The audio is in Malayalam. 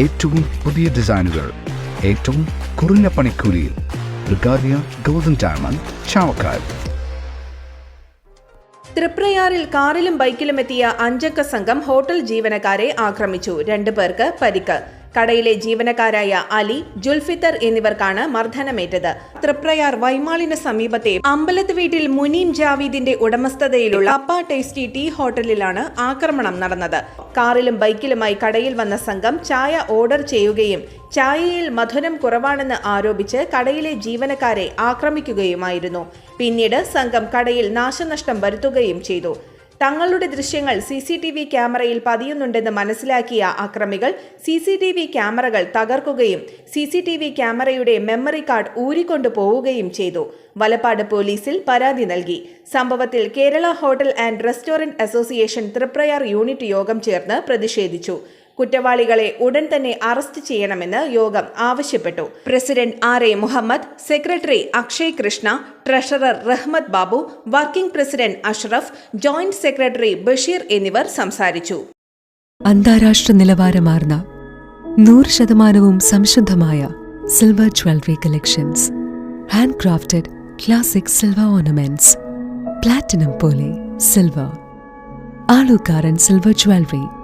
ഏറ്റവും പുതിയ ഡിസൈനുകൾ ഏറ്റവും കുറഞ്ഞ പണിക്കൂലിയിൽ. ബ്രിഗാദിയ ഗോൾഡൻ ഡയമണ്ട് ചാവക്കാൽ തൃപ്രയാറിൽ കാറിലും ബൈക്കിലും എത്തിയ അഞ്ചംഗ സംഘം ഹോട്ടൽ ജീവനക്കാരെ ആക്രമിച്ചു. രണ്ടു പേർക്ക് പരിക്ക്. കടയിലെ ജീവനക്കാരായ അലി ജുൽഫിത്തർ എന്നിവർക്കാണ് മർദ്ദനമേറ്റത്. തൃപ്രയാർ വൈമാളിന് സമീപത്തെ അമ്പലത്ത് വീട്ടിൽ മുനീം ജാവീദിന്റെ ഉടമസ്ഥതയിലുള്ള അപ്പ ടേസ്റ്റി ടീ ഹോട്ടലിലാണ് ആക്രമണം നടന്നത്. കാറിലും ബൈക്കിലുമായി കടയിൽ വന്ന സംഘം ചായ ഓർഡർ ചെയ്യുകയും ചായയിൽ മധുരം കുറവാണെന്ന് ആരോപിച്ച് കടയിലെ ജീവനക്കാരെ ആക്രമിക്കുകയുമായിരുന്നു. പിന്നീട് സംഘം കടയിൽ നാശനഷ്ടം വരുത്തുകയും ചെയ്തു. തങ്ങളുടെ ദൃശ്യങ്ങൾ സി സി ടി വി ക്യാമറയിൽ പതിയുന്നുണ്ടെന്ന് മനസ്സിലാക്കിയ അക്രമികൾ സി സി ടി വി ക്യാമറകൾ തകർക്കുകയും സി സി ടി വി ക്യാമറയുടെ മെമ്മറി കാർഡ് ഊരിക്കൊണ്ടു പോവുകയും ചെയ്തു. വലപ്പാട് പോലീസിൽ പരാതി നൽകി. സംഭവത്തിൽ Kerala hotel and restaurant association Triprayar unit യോഗം ചേർന്ന് പ്രതിഷേധിച്ചു. കുറ്റവാളികളെ ഉടൻ തന്നെ അറസ്റ്റ് ചെയ്യണമെന്ന് യോഗം ആവശ്യപ്പെട്ടു. President R A Muhammad secretary Akshay Krishna treasurer Rahmath Babu working president Ashraf joint secretary Basheer എന്നിവർ സംസാരിച്ചു. അന്താരാഷ്ട്ര നിലവാരമാർന്ന നൂറ് ശതമാനവും സംശുദ്ധമായ silver jewellery collections. Hand crafted classic silver ornaments. Platinum പോലെ silver. Alukkaran silver jewellery.